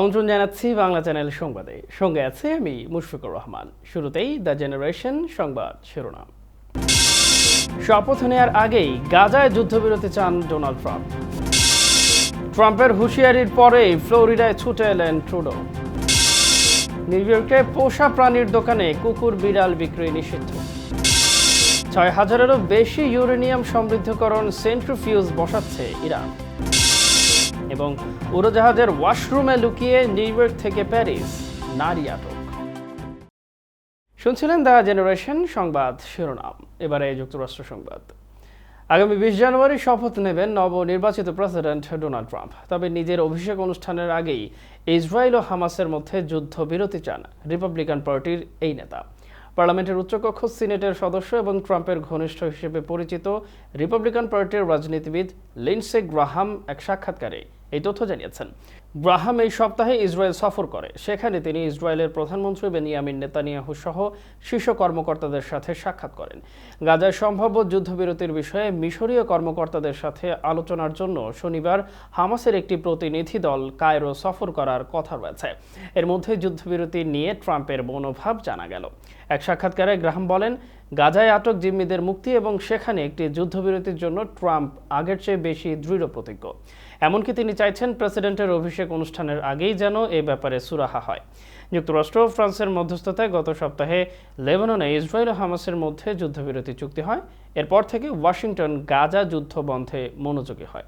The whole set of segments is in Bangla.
আমন্ত্রণ জানাচ্ছি বাংলা চ্যানেল সংবাদে। সঙ্গে আছে আমি মুশফিকুর রহমান। শুরুতেই দ্য জেনারেশন সংবাদ শিরোনাম। শপথ নেয়ার আগেই গাজায় যুদ্ধবিরতি চান ডোনাল্ড ট্রাম্প। ট্রাম্পের হুঁশিয়ারির পরেই ফ্লোরিডায় ছুটে এলেন ট্রুডো। নিউ ইয়র্কে পোষা প্রাণীর দোকানে কুকুর বিড়াল বিক্রি নিষিদ্ধ। ছয় হাজারেরও বেশি ইউরেনিয়াম সমৃদ্ধকরণ সেন্ট্রিফিউজ বসাচ্ছে ইরান। এবং উড়োজাহাজের ওয়াশরুমে লুকিয়ে নিউইয়র্ক থেকে প্যারিস, নারী আটক। শুনছিলেন দ্য জেনারেশন সংবাদ শিরোনাম। এবারে যুক্তরাষ্ট্র সংবাদ। আগামী বিশ জানুয়ারি শপথ নেবেন নবনির্বাচিত প্রেসিডেন্ট ডোনাল্ড ট্রাম্প। তবে নিজের অভিষেক অনুষ্ঠানের আগেই ইসরায়েল ও হামাসের মধ্যে যুদ্ধবিরতি চান রিপাবলিকান পার্টির এই নেতা। পার্লামেন্টের উচ্চকক্ষ, সিনেটের সদস্য এবং ট্রাম্পের ঘনিষ্ঠ হিসেবে পরিচিত রিপাবলিকান পার্টির রাজনীতিবিদ লিন্সে গ্রাহাম এক সাক্ষাৎকারে এই তথ্য জানিয়েছেন। গ্রাহাম এই সপ্তাহে ইসরায়েল সফর করে। সেখানে তিনি ইসরায়েলের প্রধানমন্ত্রী বেনিয়ামিন নেতানিয়াহু সহ শীর্ষ কর্মকর্তাদের সাথে সাক্ষাৎ করেন। গাজায় সম্ভাব্য যুদ্ধবিরতির বিষয়ে মিশরীয় কর্মকর্তাদের সাথে আলোচনার জন্য শনিবার হামাসের একটি প্রতিনিধি দল কায়রো সফর করার কথা রয়েছে। এর মধ্যে যুদ্ধবিরতি নিয়ে ট্রাম্পের মনোভাব জানা গেল। এক সাক্ষাৎকারে গ্রাহাম বলেন, গাজায় আটক জিম্মিদের মুক্তি এবং সেখানে একটি যুদ্ধবিরতির জন্য ট্রাম্প আগের চেয়ে বেশি দৃঢ় প্রতিজ্ঞ এমনকি তিনি চাইছেন প্রেসিডেন্টের অভিষেক অনুষ্ঠানের আগেই যেন এ ব্যাপারে সুরাহা হয়। যুক্তরাষ্ট্র ও ফ্রান্সের মধ্যস্থতায় গত সপ্তাহে লেবাননে ইসরায়েল ও হামাসের মধ্যে যুদ্ধবিরতি চুক্তি হয়। এরপর থেকে ওয়াশিংটন গাজা যুদ্ধ বন্ধে মনোযোগী হয়।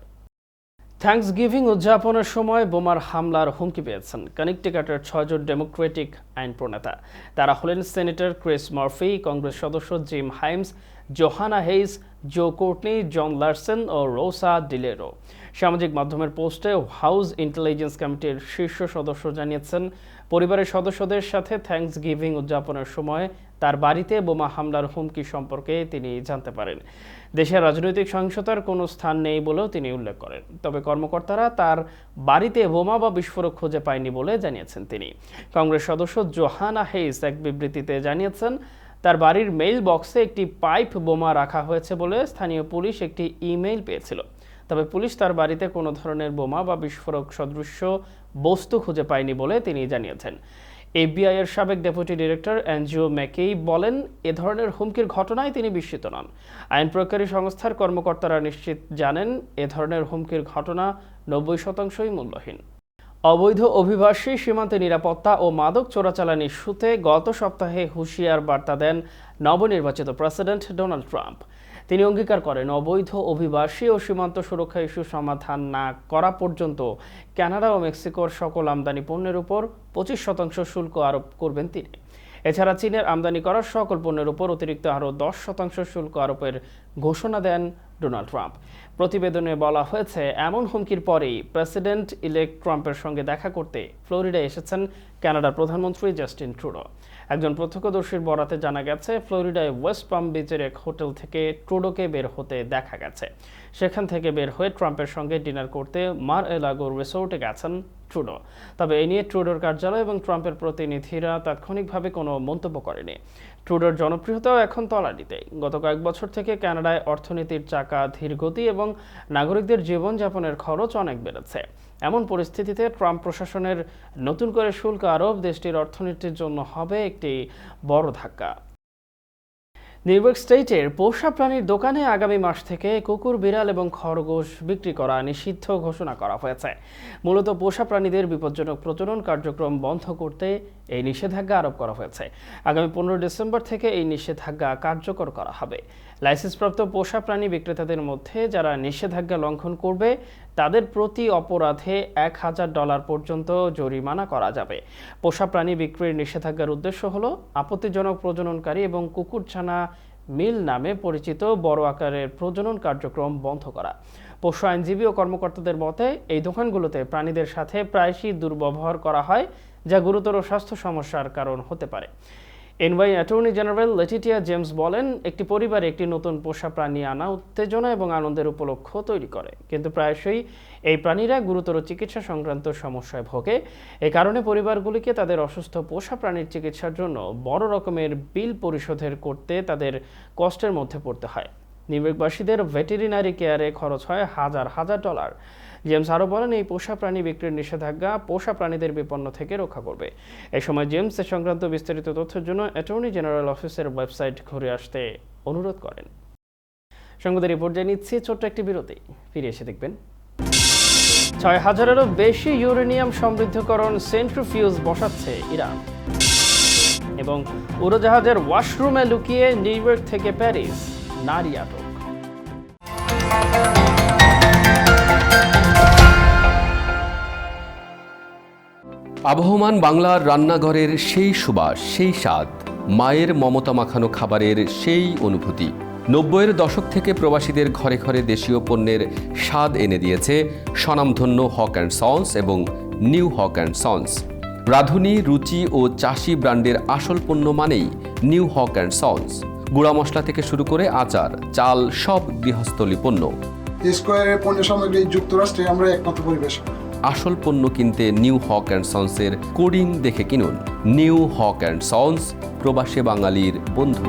থ্যাঙ্কস গিভিং উদযাপনের সময় বোমার হামলার হুমকি পেয়েছেন কানেকটিকাটের ছয়জন ডেমোক্রেটিক আইন প্রণেতা তারা হলেন সেনেটর ক্রিস মার্ফি, কংগ্রেস সদস্য Jim Himes Jahana Hayes, Joe Courtney, John Larson ও রোসা ডিলেরো। সামাজিক মাধ্যমের পোস্টে হাউস ইন্টেলিজেন্স কমিটির শীর্ষ সদস্য জানিয়েছেন, পরিবারের সদস্যদের সাথে থ্যাঙ্কস গিভিং উদযাপনের সময় তার বাড়িতে বোমা হামলার হুমকি সম্পর্কে তিনি জানতে পারেন। দেশের রাজনৈতিক সহিংসতার কোনো স্থান নেই বলেও তিনি উল্লেখ করেন। তবে কর্মকর্তারা তার বাড়িতে বোমা বা বিস্ফোরক খুঁজে পায়নি বলে জানিয়েছেন তিনি। কংগ্রেস সদস্য জোহানা হেইস এক বিবৃতিতে জানিয়েছেন তার বাড়ির মেইল বক্সে একটি পাইপ বোমা রাখা হয়েছে বলে স্থানীয় পুলিশ একটি ইমেইল পেয়েছিল। তবে পুলিশ তার বাড়িতে কোনো ধরনের বোমা বা বিস্ফোরক সদৃশ্য, বস্তু খুঁজে পায়নি বলে তিনি জানিয়েছেন। এফবিআই এর সাবেক ডেপুটি ডিরেক্টর অ্যানজিও ম্যাকেই বলেন, এ ধরনের হুমকির ঘটনায় তিনি বিস্মিত নন। আইন প্রয়োগকারী সংস্থার কর্মকর্তারা নিশ্চিত জানেন, এ ধরনের হুমকির ঘটনা নব্বই শতাংশই মূল্যহীন। অবৈধ অভিবাসী সীমান্তে নিরাপত্তা ও মাদক চোরাচালানি ইস্যুতে গত সপ্তাহে হুঁশিয়ার বার্তা দেন নবনির্বাচিত প্রেসিডেন্ট ডোনাল্ড ট্রাম্প। তিনি অঙ্গীকার করেন, অবৈধ অভিবাসী ও সীমান্ত সুরক্ষা ইস্যু সমাধান না করা পর্যন্ত কানাডা ও মেক্সিকোর সকল আমদানি পণ্যের উপর পঁচিশ শতাংশ শুল্ক আরোপ করবেন তিনি। এছাড়া চীনের আমদানি করা সকল পণ্যের উপর অতিরিক্ত আরও দশ শতাংশ শুল্ক আরোপের ঘোষণা দেন ডোনাল্ড ট্রাম্প। প্রতিবেদনে বলা হয়েছে, এমন হুমকির পরেই প্রেসিডেন্ট ইলেক্ট ট্রাম্পের সঙ্গে দেখা করতে ফ্লোরিডায় এসেছেন কানাডার প্রধানমন্ত্রী জাস্টিন ট্রুডো। একজন প্রত্যক্ষদর্শীর বরাতে জানা গেছে, ফ্লোরিডায় ওয়েস্ট পাম বিচের এক হোটেল থেকে ট্রুডোকে বের হতে দেখা গেছে। সেখান থেকে বের হয়ে ট্রাম্পের সঙ্গে ডিনার করতে মার এলাগো রিসোর্টে গেছেন ট্রুডো। তবে এ নিয়ে ট্রুডোর কার্যালয় এবং ট্রাম্পের প্রতিনিধিরা তাৎক্ষণিকভাবে কোনো মন্তব্য করেনি। ট্রুডোর জনপ্রিয়তাও এখন তলানিতে। গত কয়েক বছর থেকে কানাডায় অর্থনীতির চাকা, ধীরগতি এবং নাগরিকদের জীবনযাপনের খরচ অনেক বেড়েছে। এমন পরিস্থিতিতে ট্রাম্প প্রশাসনের নতুন করে শুল্ক আরোপ দেশটির অর্থনীতির জন্য হবে একটি বড় ধাক্কা। নিউইয়র্ক স্টেটের পোষা প্রাণীর দোকানে আগামী মাস থেকে কুকুর, বিড়াল এবং খরগোশ বিক্রি করা নিষিদ্ধ ঘোষণা করা হয়েছে। মূলত পোষা প্রাণীদের বিপজ্জনক প্রজনন কার্যক্রম বন্ধ করতে এই নিষেধাজ্ঞা আরোপ করা হয়েছে। আগামী পনেরো ডিসেম্বর থেকে এই নিষেধাজ্ঞা কার্যকর করা হবে। লাইসেন্সপ্রাপ্ত পোষা প্রাণী বিক্রেতাদের মধ্যে যারা নিষেধাজ্ঞা লঙ্ঘন করবে, তাদের প্রতি অপরাধে এক হাজার ডলার পর্যন্ত জরিমানা করা যাবে। পোষা প্রাণী বিক্রির নিষেধাজ্ঞার উদ্দেশ্য হল আপত্তিজনক প্রজননকারী এবং কুকুরছানা মিল নামে পরিচিত বড় আকারের প্রজনন কার্যক্রম বন্ধ করা। পশু আইনজীবী ও কর্মকর্তাদের মতে, এই দোকানগুলোতে প্রাণীদের সাথে প্রায়শই দুর্ব্যবহার করা হয়, যা গুরুতর স্বাস্থ্য সমস্যার কারণ হতে পারে। NY attorney general Letitia James বলেন, একটি পরিবারে একটি নতুন পোষা প্রাণী আনা উত্তেজনা এবং আনন্দের উপলক্ষ তৈরি করে। কিন্তু প্রায়শই এই প্রাণীরা গুরুতর চিকিৎসা সংক্রান্ত সমস্যায় ভোগে। এ কারণে পরিবারগুলিকে তাদের অসুস্থ পোষা প্রাণীর চিকিৎসার জন্য বড় রকমের বিল পরিশোধের করতে তাদের কষ্টের মধ্যে পড়তে হয়। নিউইয়র্কবাসীদের ভেটেরিনারি কেয়ারে খরচ হয় হাজার হাজার ডলার। জেমস আরও বলেন, এই পোষা প্রাণী বিক্রির নিষেধাজ্ঞা পোষা প্রাণীদের বিপন্ন থেকে রক্ষা করবে। এ সময় জেমস এ সংক্রান্ত বিস্তারিত তথ্যের জন্য অ্যাটর্নি জেনারেল অফিসের ওয়েবসাইট ঘুরে আসতে অনুরোধ করেন। সংবাদের রিপোর্ট জানিয়েছি ছোট্ট একটি বিরতি। ফিরে এসে দেখবেন। ছয় হাজারেরও বেশি ইউরেনিয়াম সমৃদ্ধকরণ সেন্ট্রিফিউজ বসাচ্ছে ইরান। এবং উড়োজাহাজের ওয়াশরুমে লুকিয়ে নিউ ইয়র্ক থেকে প্যারিস। নারী আটক। আবহমান বাংলার রান্নাঘরের সেই সুবাস, সেই স্বাদ, মায়ের মমতা মাখানো খাবারের সেই অনুভূতি। নব্বইয়ের দশক থেকে প্রবাসীদের ঘরে ঘরে দেশীয় পণ্যের স্বাদ এনে দিয়েছে স্বনামধন্য হক অ্যান্ড সন্স এবং new Haque and sons. Radhuni, Ruchi ও চাষি ব্র্যান্ডের আসল পণ্য মানেই নিউ হক অ্যান্ড সন্স। গুঁড়া মশলা থেকে শুরু করে আচার চাল সব গৃহস্থলী পণ্য স্কোয়ারের পণ্য সামগ্রী যুক্তরাষ্ট্রে আমরা একমাত্র পরিবেশক আসল পণ্য কিনতে নিউ হক অ্যান্ড সন্সের কোডিং দেখে কিনুন। নিউ হক অ্যান্ড সন্স প্রবাসী বাঙালির বন্ধু।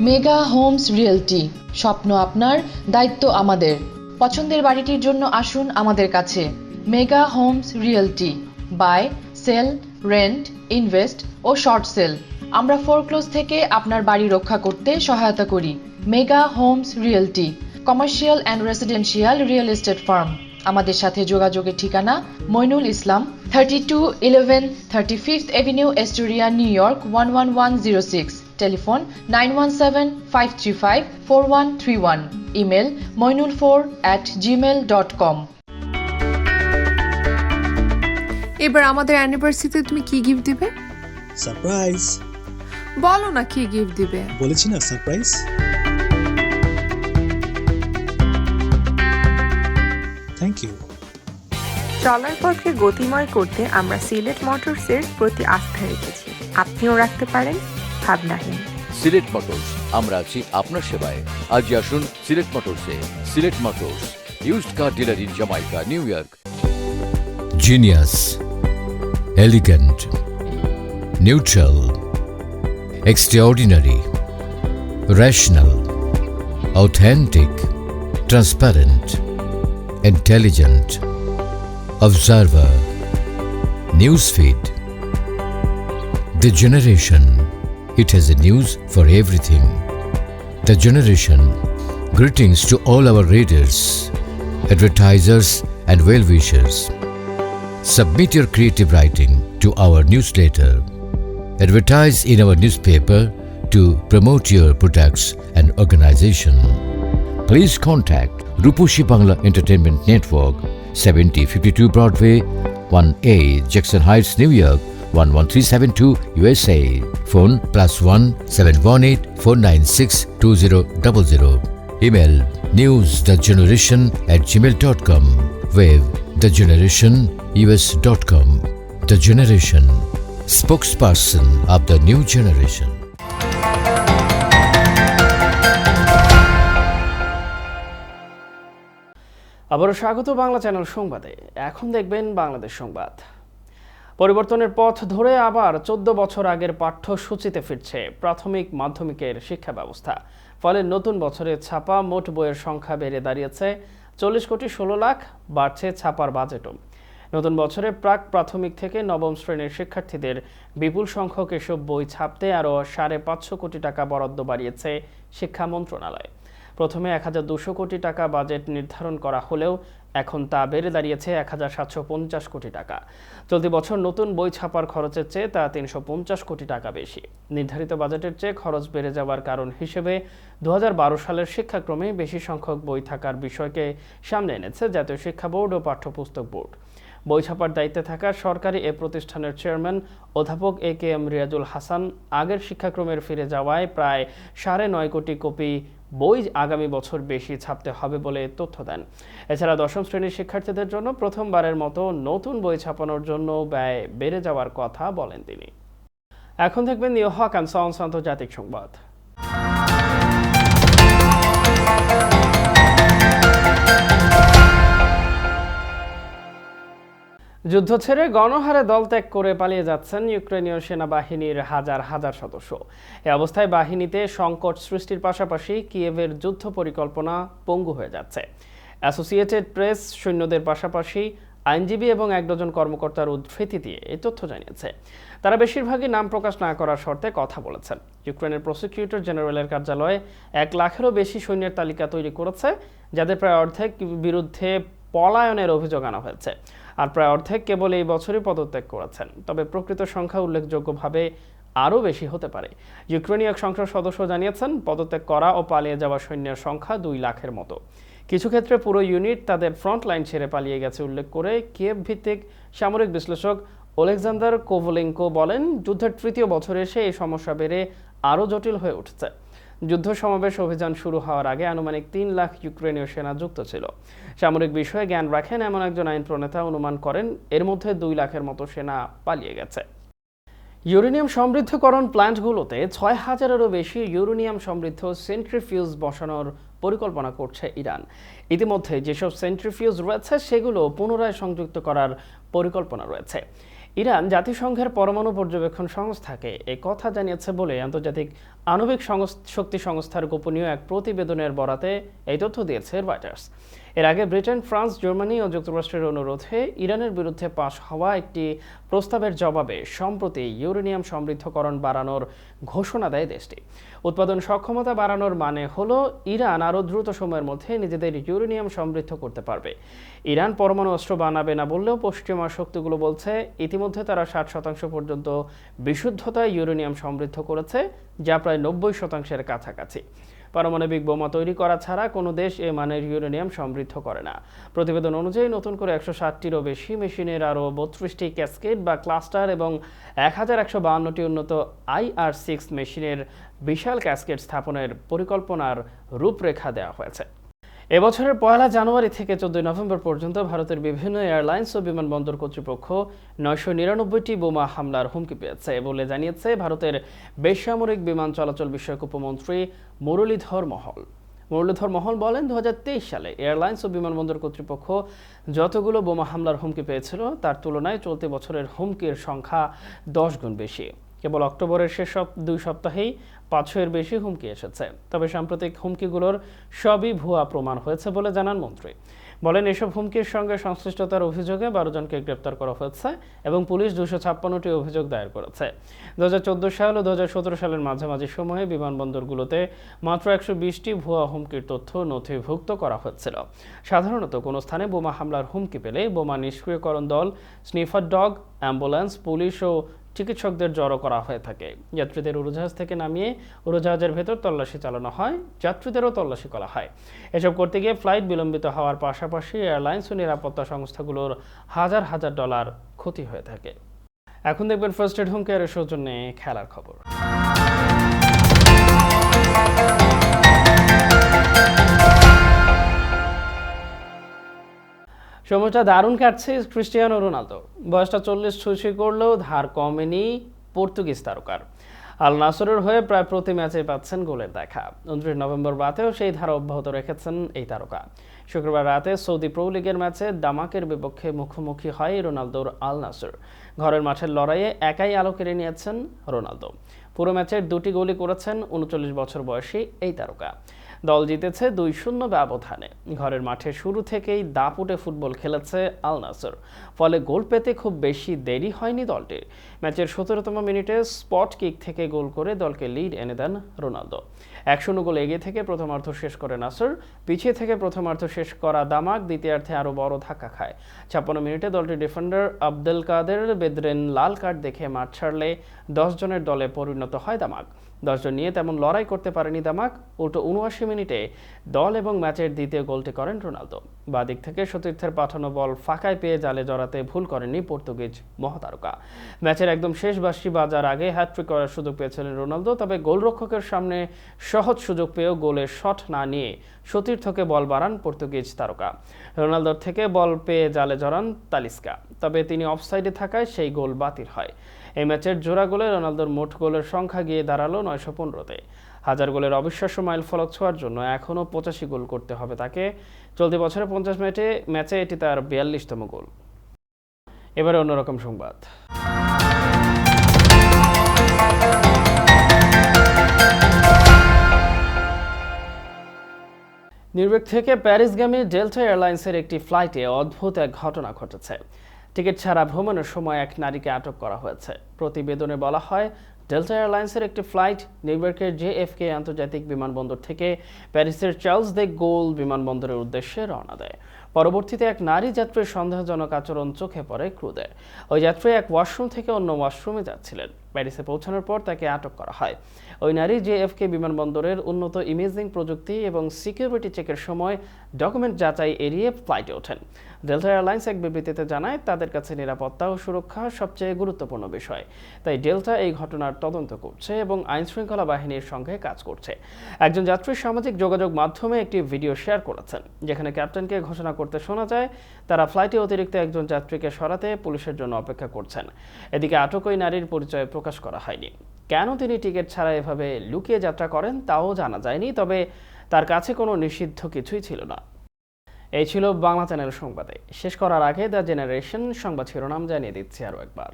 মেগা হোমস রিয়েলটি স্বপ্ন আপনার দায়িত্ব আমাদের। পছন্দের বাড়িটির জন্য আসুন আমাদের কাছে। Mega Homes Realty buy sell rent invest ও শর্ট সেল। আমরা ফোরক্লোজ থেকে আপনার বাড়ি রক্ষা করতে সহায়তা করি। Mega Homes Realty commercial and residential real estate firm আমাদের সাথে যোগাযোগের ঠিকানা Moinul Islam thirty two eleven thirty fifth avenue Astoria New York one one one zero six telephone nine one seven five three five four one three one email Moinul four at Gmail dot com এবার আমাদের অ্যানিভার্সারিতে তুমি কি গিফট দিবে? সারপ্রাইজ বলো না কি গিফট দিবে। বলেছি না সারপ্রাইজ থ্যাংক ইউ চলার পথকে গতিময় করতে আমরা সিলেট মোটরসের প্রতি আস্থা রেখেছি। আপনিও রাখতে পারেন ভাবনাহীন। সিলেট মোটরস আমরা আছি আপনার সেবায়। আজই আসুন Sylhet মোটরসে। Sylhet Motors used car dealer in Jamaica New York Genius, elegant, neutral, extraordinary, rational, authentic, transparent, intelligent, observer, newsfeed. The generation, it has a news for everything. The generation, greetings to all our readers, advertisers, and well wishers. Submit your creative writing to our newsletter. Advertise in our newspaper to promote your products and organization. Please contact Rupushi Bangla Entertainment Network, 7052 Broadway, 1A, Jackson Heights, New York, 11372 USA. Phone plus 1 718 496 2000. Email newsthegeneration at gmail.com. Web thegenerationus.com. The Generation, spokesperson of the new generation. আবারও স্বাগত বাংলা চ্যানেল সংবাদে। এখন দেখবেন বাংলাদেশ সংবাদ। পরিবর্তনের পথ ধরে আবার চোদ্দ বছর আগের পাঠ্যসূচিতে ফিরছে প্রাথমিক মাধ্যমিকের শিক্ষা ব্যবস্থা। ফলে নতুন বছরে ছাপা মোট বইয়ের সংখ্যা বেড়ে দাঁড়িয়েছে চল্লিশ কোটি ষোলো লাখ, বাড়ছে ছাপার বাজেটও। নতুন বছরে প্রাক প্রাথমিক থেকে নবম শ্রেণির শিক্ষার্থীদের বিপুল সংখ্যক এসব বই ছাপতে আরও সাড়ে পাঁচশো কোটি টাকা বরাদ্দ বাড়িয়েছে শিক্ষা মন্ত্রণালয়। প্রথমে এক হাজার দুশো কোটি টাকা বাজেট নির্ধারণ করা হলেও এখন তা বেড়ে দাঁড়িয়েছে এক হাজার সাতশো পঞ্চাশ কোটি টাকা। চলতি বছর নতুন বই ছাপার খরচের চেয়ে তা তিনশো পঞ্চাশ কোটি টাকা বেশি। নির্ধারিত বাজেটের চেয়ে খরচ বেড়ে যাওয়ার কারণ হিসেবে দু হাজার বারো সালের শিক্ষাক্রমে বেশি সংখ্যক বই থাকার বিষয়কে সামনে এনেছে জাতীয় শিক্ষা বোর্ড ও পাঠ্যপুস্তক বোর্ড। বই ছাপার দায়িত্বে থাকা সরকারি এ প্রতিষ্ঠানের চেয়ারম্যান অধ্যাপক A K M Riazul Hasan আগের শিক্ষাক্রমের ফিরে যাওয়ায় প্রায় সাড়ে নয় কোটি কপি বই আগামী বছর বেশি ছাপতে হবে বলে তথ্য দেন। এছাড়া দশম শ্রেণির শিক্ষার্থীদের জন্য প্রথমবারের মতো নতুন বই ছাপানোর জন্য ব্যয় বেড়ে যাওয়ার কথা বলেন তিনি। এখন দেখবেন নিউ হক অ্যান্ড সাউন্স আন্তর্জাতিক সংবাদ। যুদ্ধ ছেড়ে গণহারে দল ত্যাগ করে পালিয়ে যাচ্ছেন ইউক্রেনীয় সেনাবাহিনীর হাজার হাজার সদস্য। এ অবস্থায় বাহিনীতে সংকট সৃষ্টির পাশাপাশি কিয়েভের যুদ্ধ পরিকল্পনা পঙ্গু হয়ে যাচ্ছে। অ্যাসোসিয়েটেড প্রেস সৈন্যদের পাশাপাশি আইনজীবী এবং এক ডজন কর্মকর্তার উদ্ধৃতি দিয়ে এই তথ্য জানিয়েছে। তারা বেশিরভাগই নাম প্রকাশ না করার শর্তে কথা বলেছেন। ইউক্রেনের প্রসিকিউটর জেনারেলের কার্যালয়ে এক লাখেরও বেশি সৈন্যের তালিকা তৈরি করেছে, যাদের প্রায় অর্ধেক বিরুদ্ধে পলায়নের অভিযোগ আনা হয়েছে। আর প্রায় অর্ধেক কেবল এই বছরই পদত্যাগ করেছেন। তবে প্রকৃত সংখ্যা উল্লেখযোগ্যভাবে আরও বেশি হতে পারে। ইউক্রেনীয় সংসদ সদস্য জানিয়েছেন, পদত্যাগ করা ও পালিয়ে যাওয়া সৈন্যের সংখ্যা দুই লাখের মতো। কিছু ক্ষেত্রে পুরো ইউনিট তাদের ফ্রন্ট লাইন ছেড়ে পালিয়ে গেছে উল্লেখ করে কিয়েভ ভিত্তিক সামরিক বিশ্লেষক ওলেকজান্ডার কোভোলেঙ্কো বলেন, যুদ্ধের তৃতীয় বছরে এসে এই সমস্যা বেড়ে আরও জটিল হয়ে উঠছে। যুদ্ধ সমাবেশ অভিযান শুরু হওয়ার আগে আনুমানিক তিন লাখ ইউক্রেনীয় সেনা যুক্ত ছিল। সামরিক বিষয়ে জ্ঞান রাখেন এমন একজন আইন প্রণেতা অনুমান করেন, এর মধ্যে দুই লাখের মতো সেনা পালিয়ে গেছে। ইউরেনিয়াম সমৃদ্ধকরণ প্ল্যান্টগুলোতে ছয় হাজারেরও বেশি ইউরেনিয়াম সমৃদ্ধ সেন্ট্রিফিউজ বসানোর পরিকল্পনা করছে ইরান। ইতিমধ্যে যেসব সেন্ট্রিফিউজ রয়েছে, সেগুলো পুনরায় সংযুক্ত করার পরিকল্পনা রয়েছে। ইরান জাতিসংঘের পরমাণু পর্যবেক্ষণ সংস্থাকে এ কথা জানিয়েছে বলে আন্তর্জাতিক আণবিক শক্তি সংস্থার গোপনীয় এক প্রতিবেদনের বরাতে এই তথ্য দিয়েছে রয়টার্স। এর আগে ব্রিটেন, ফ্রান্স, জার্মানি ও যুক্তরাষ্ট্রের অনুরোধে ইরানের বিরুদ্ধে পাশ হওয়া একটি প্রস্তাবের জবাবে সম্প্রতি ইউরেনিয়াম সমৃদ্ধকরণ বাড়ানোর ঘোষণা দেয় দেশটি। উৎপাদন সক্ষমতা বাড়ানোর মানে হল ইরান আরও দ্রুত সময়ের মধ্যে নিজেদের ইউরেনিয়াম সমৃদ্ধ করতে পারবে। ইরান পরমাণু অস্ত্র বানাবে না বললেও পশ্চিমা শক্তিগুলো বলছে ইতিমধ্যে তারা ষাট শতাংশ পর্যন্ত বিশুদ্ধতায় ইউরেনিয়াম সমৃদ্ধ করেছে, যা প্রায় নব্বই শতাংশের কাছাকাছি। পারমাণবিক বোমা তৈরি করা ছাড়া কোনো দেশ এ মানের ইউরেনিয়াম সমৃদ্ধ করে না। প্রতিবেদন অনুযায়ী নতুন করে একশো ষাটটিরও বেশি মেশিনের আরও বত্রিশটি ক্যাসকেট বা ক্লাস্টার এবং এক হাজার একশো বাহান্নটি উন্নত আইআর সিক্স মেশিনের বিশাল ক্যাসকেট স্থাপনের পরিকল্পনার রূপরেখা দেওয়া হয়েছে। এবছরের পয়লা জানুয়ারি থেকে চোদ্দই নভেম্বর পর্যন্ত ভারতের বিভিন্ন এয়ারলাইন্স ও বিমানবন্দর কর্তৃপক্ষ নয়শো নিরানব্বইটি বোমা হামলার হুমকি পেয়েছে বলে জানিয়েছে ভারতের বেসামরিক বিমান চলাচল বিষয়ক উপমন্ত্রী মুরলীধর মহল। মুরলীধর মহল বলেন দু হাজার তেইশ সালে এয়ারলাইন্স ও বিমানবন্দর কর্তৃপক্ষ যতগুলো বোমা হামলার হুমকি পেয়েছিল, তার তুলনায় চলতি বছরের হুমকির সংখ্যা দশ গুণ বেশি। কেবল অক্টোবরের শেষ দুই সপ্তাহেই পাঁচশোর বেশি হুমকি এসেছে। তবে সাম্প্রতিক হুমকিগুলোর সবই ভুয়া প্রমাণ হয়েছে বলে জানান মন্ত্রী। বলেন, এসব হুমকির সঙ্গে সংশ্লিষ্টতার অভিযোগে বারো জনকে গ্রেপ্তার করা হয়েছে এবং পুলিশ দুশো ছাপ্পান্নটি অভিযোগ দায়ের করেছে। দু হাজার চোদ্দ সাল ও দু হাজার সতেরো সালের মাঝামাঝি সময়ে বিমানবন্দরগুলোতে মাত্র একশো বিশটি ভুয়া হুমকির তথ্য নথিভুক্ত করা হয়েছিল। সাধারণত কোনো স্থানে বোমা হামলার হুমকি পেলে বোমা নিষ্ক্রিয়করণ দল, স্নিফার ডগ, অ্যাম্বুলেন্স, পুলিশ ও চিকিৎসকদের জড়ো করা হয়ে থাকে। যাত্রীদের উড়োজাহাজ থেকে নামিয়ে উড়োজাহাজের ভেতর তল্লাশি চালানো হয়, যাত্রীদেরও তল্লাশি করা হয়। এসব করতে গিয়ে ফ্লাইট বিলম্বিত হওয়ার পাশাপাশি এয়ারলাইন্স ও নিরাপত্তা সংস্থাগুলোর হাজার হাজার ডলার ক্ষতি হয়ে থাকে। এখন দেখবেন ফার্স্ট এড হোম কেয়ারের সৌজন্যে খেলার খবর। সময়টা দারুণ কাটছে ক্রিস্টিয়ানো রোনালদো। বয়সটা চল্লিশ ছুঁই করলেও ধার কমেনি পর্তুগিজ তারকার। আল নাসরের হয়ে প্রায় প্রতি ম্যাচে পাচ্ছেন গোলের দেখা। উনত্রিশ নভেম্বর রাতেও সেই ধারা অব্যাহত রেখেছেন এই তারকা। শুক্রবার রাতে সৌদি প্রো লিগের ম্যাচে দামাকের বিপক্ষে মুখোমুখি হয় রোনালদোর আল নাসর। ঘরের মাঠের লড়াইয়ে একাই আলো কেড়ে নিয়েছেন রোনালদো। পুরো ম্যাচের দুটি গোলই করেছেন উনচল্লিশ বছর বয়সী এই তারকা। দল জিতেছে দুই শূন্য ব্যবধানে। ঘরের মাঠে শুরু থেকেই দাপুটে ফুটবল খেলেছে আল নাসর। ফলে গোল পেতে খুব বেশি দেরি হয়নি দলটির। ম্যাচের সতেরোতম মিনিটে স্পট কিক থেকে গোল করে দলকে লিড এনে দেন রোনালদো। এক শূন্য গোল এগিয়ে থেকে প্রথমার্ধ শেষ করে নাসর, পিছিয়ে থেকে প্রথমার্ধ শেষ করা দামাক, দ্বিতীয়ার্ধে আরও বড় ধাক্কা খায়। ছাপ্পান্ন মিনিটে দলটির ডিফেন্ডার আব্দুল কাদের বেদরেন লাল কার্ড দেখে মাঠ ছাড়লে জনের দলে পরিণত হয় দামাক। দশজন নিয়ে তেমন লড়াই করতে পারেনি দামাক। উল্টো উনআশি মিনিটে দল এবং ম্যাচের দ্বিতীয় গোলটি করেন রোনালদো। বাদিক থেকে সতীর্থের পাঠানো বল ফাঁকায় পেয়ে জালে জড়াতে ভুল করেননি পর্তুগিজ মহাতারকা। ম্যাচের একদম শেষ বাসি বাজার আগে হ্যাট্রিক করার সুযোগ পেয়েছিলেন রোনালদো, তবে গোলরক্ষকের সামনে সহজ সুযোগ পেয়েও গোলের শট না নিয়ে সতীর্থকে বল বাড়ান পর্তুগিজ তারকা। রোনালদোর থেকে বল পেয়ে জালে জড়ান তালিস্কা। তবে তিনি অফসাইডে থাকায় সেই গোল বাতিল হয়। এই ম্যাচের জোড়া গোলে রোনালদোর মোট গোলের সংখ্যা গিয়ে দাঁড়াল নয়শো পনেরোতে। হাজার গোলের অবিশ্বাস্য মাইল ফলক ছোঁয়ার জন্য এখনও পঁচাশি গোল করতে হবে তাকে। চলতি বছরে পঞ্চাশ ম্যাচে ম্যাচে এটি তার বিয়াল্লিশতম গোল। এবারে অন্যরকম সংবাদ। নিউইয়র্ক থেকে প্যারিসগামী ডেল্টা এয়ারলাইন্সের একটি ফ্লাইটে অদ্ভুত এক ঘটনা ঘটেছে। টিকিট ছাড়া ভ্রমণের সময় এক নারীকে আটক করা হয়েছে। প্রতিবেদনে বলা হয়, ডেল্টা এয়ারলাইন্সের একটি ফ্লাইট নিউইয়র্কের জেএফকে আন্তর্জাতিক বিমানবন্দর থেকে প্যারিসের চার্লস দে গোল বিমানবন্দরের উদ্দেশ্যে রওনা দেয়। পরবর্তীতে এক নারী যাত্রীর সন্দেহজনক আচরণ চোখে পড়ে ক্রুদের। ওই যাত্রী এক ওয়াশরুম থেকে অন্য ওয়াশরুমে যাচ্ছিলেন। প্যারিসে পৌঁছানোর পর তাকে আটক করা হয়। ওই নারী জেএফকে বিমানবন্দরের উন্নত ইমেজিং প্রযুক্তি এবং সিকিউরিটি চেকের সময় ডকুমেন্ট যাচাই এড়িয়ে ফ্লাইটে ওঠেন। ডেল্টা এয়ারলাইন্স এক বিবৃতিতে জানায়, তাদের কাছে নিরাপত্তা ও সুরক্ষা সবচেয়ে গুরুত্বপূর্ণ বিষয়। তাই ডেল্টা এই ঘটনার তদন্ত করছে এবং আইনশৃঙ্খলা বাহিনীর সঙ্গে কাজ করছে। একজন যাত্রী সামাজিক যোগাযোগ মাধ্যমে একটি ভিডিও শেয়ার করেছেন, যেখানে ক্যাপ্টেনকে ঘোষণা করতে শোনা যায়, তারা ফ্লাইটে অতিরিক্ত একজন যাত্রীকে সরাতে পুলিশের জন্য অপেক্ষা করছেন। এদিকে আটক ওই নারীর পরিচয় প্রকাশ করা হয়নি। কেন তিনি টিকিট ছাড়া এভাবে লুকিয়ে যাত্রা করেন তাও জানা যায়নি, তবে তার কাছে কোনো নিষিদ্ধ কিছুই ছিল না। এই ছিল বাংলা চ্যানেল সংবাদে। শেষ করার আগে দ্য জেনারেশন সংবাদ শিরোনাম জানিয়ে দিচ্ছি আরও একবার।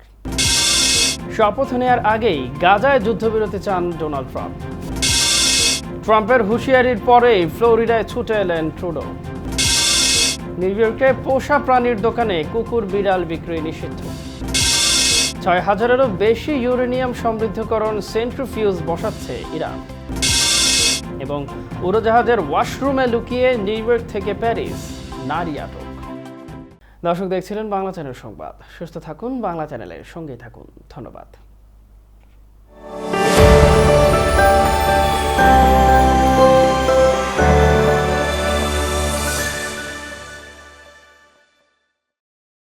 শপথ নেওয়ার আগেই গাজায় যুদ্ধবিরতি চান ডোনাল্ড ট্রাম্প। ট্রাম্পের হুঁশিয়ারির পরেই ফ্লোরিডায় ছুটে এলেন ট্রুডো। নিউ ইয়র্কে পোষা প্রাণীর দোকানে কুকুর বিড়াল বিক্রি নিষিদ্ধ। ছয় হাজারেরও বেশি ইউরেনিয়াম সমৃদ্ধকরণ সেন্ট্রিফিউজ বসাচ্ছে ইরান। এবং উড়োজাহাজের ওয়াশরুমে লুকিয়ে নিউ ইয়র্ক থেকে প্যারিস, নারী আটক। দর্শক, দেখছিলেন বাংলা চ্যানেল সংবাদ। সুস্থ থাকুন, বাংলা চ্যানেলের সঙ্গেই থাকুন। ধন্যবাদ।